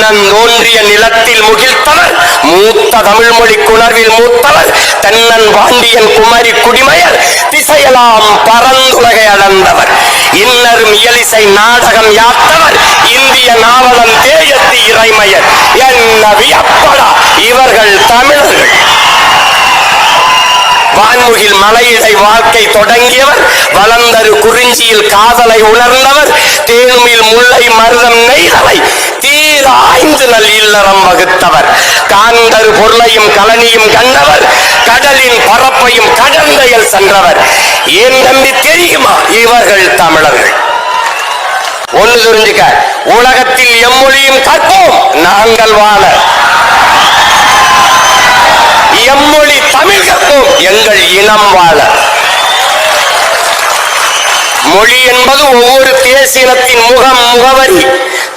மன்னன் தோன்றிய நிலத்தில் முகிழ்த்தவர் மூத்த தமிழ் மொழி குணர்வில் மூத்தவர். தென்னன் பாண்டியன் குமரி குடிமயர். திசையெல்லாம் பரந்துலகை அளந்தவர் இன்னர் இயலிசை நாடகம் யாத்தவர். இந்திய நாவலன் தேயத்து இறைமையர். என்ன வியப்படா இவர்கள் தமிழர்கள். வான்முகில் மலையிடை வாழ்க்கை தொடங்கியவர். வளர்ந்தரு குறிஞ்சியில் காதலை உணர்ந்தவர். தேனுமில் முல்லை மருதம் நெய்தலை. தீர நல் இல்லறம் வகுத்தவர். காந்தரு பொருளையும் கலனியும் கண்டவர். கடலின் பரப்பையும் கடந்தையில் சென்றவர். ஏன் தம்பி தெரியுமா? இவர்கள் தமிழர்கள். ஒண்ணு தெரிஞ்சுக்க உலகத்தில் எம்மொழியும் கற்போம். நாங்கள் வாழ. எம்மொழி தமிழ் கற்போம். எங்கள் இனம் வாழ. மொழி என்பது ஒவ்வொரு தேசினத்தின் முகம் முகவரி.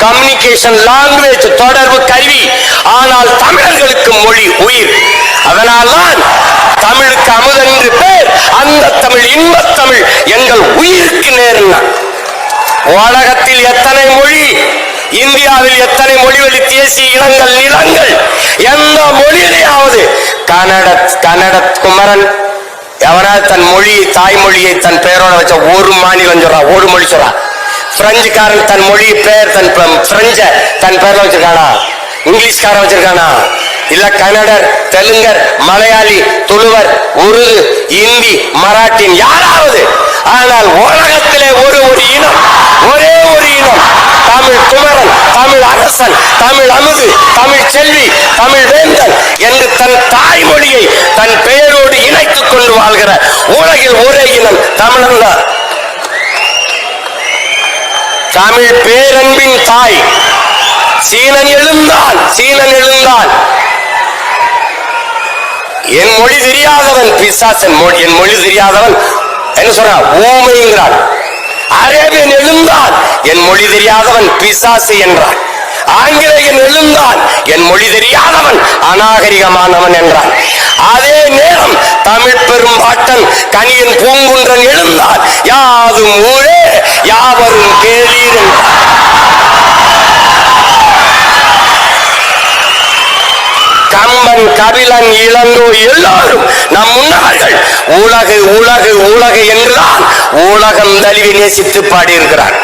கம்யூனிகேஷன் லாங்குவேஜ் தொடர்பு கருவி. ஆனால் தமிழர்களுக்கு மொழி உயிர். அதனால்தான் தமிழுக்கு அமுதென்று பேர் அந்த தமிழ் இன்பத் தமிழ் எங்கள் உயிருக்கு நேர்னா. உலகத்தில் எத்தனை மொழி? இந்தியாவில் எத்தனை மொழிவழி? தேசிய இனங்கள் நிலங்கள். எந்த மொழியிலேயாவது? கன்னட கன்னட குமரன். எவனாவது தன் மொழியை தாய்மொழியை தன் பெயரோட வச்ச ஒரு மாநிலம் சொல்றான் ஒரு மொழி சொல்றான் பிரெஞ்சுக்காரன் தன் மொழி பெயர் தன் பிரெஞ்ச தன் பேர்ல வச்சிருக்கானா? இங்கிலீஷ்காரன் வச்சிருக்கானா? இல்ல கன்னடர் தெலுங்கர் மலையாளி துளுவர் உருது இந்தி மராட்டின் யாராவது? ஆனால் உலகத்திலே ஒரு ஒரு இனம் ஒரே ஒரு இனம். தமிழ் குமரன் தமிழ் அரசன் தமிழ் அமுது தமிழ் செல்வி தமிழ் வேந்தன் என்று தன் தாய்மொழியை தன் பெயரோடு இணைத்துக் கொண்டு வாழ்கிற உலகில் ஒரே இனம் தமிழன் தான். தமிழ் பேரன்பின் தாய். சீனன் எழுந்தான் சீனன் எழுந்தான் என் மொழி தெரியாதவன் பிசாசன் மொழி என் மொழி தெரியாதவன் என்ன சொல்றான் ஊமைங்கிறான் அரேபியன் எழுந்தான் என் மொழி தெரியாதவன் பிசாசு என்றான் ஆங்கிலேயன் எழுந்தான் என் மொழி தெரியாதவன் அநாகரிகமானவன் என்றான் அதே நேரம் தமிழ் பெரும் பாட்டன் கனியன் பூங்குன்றன் எழுந்தான் யாதும் ஊழே யாவ கம்பன் கபிலன் இளங்கோ எல்லாரும் நம் முன்னார்கள் உலகு உலகு உலகு என்றுதான் உலகம் தழுவி நேசித்து பாடியிருக்கிறான்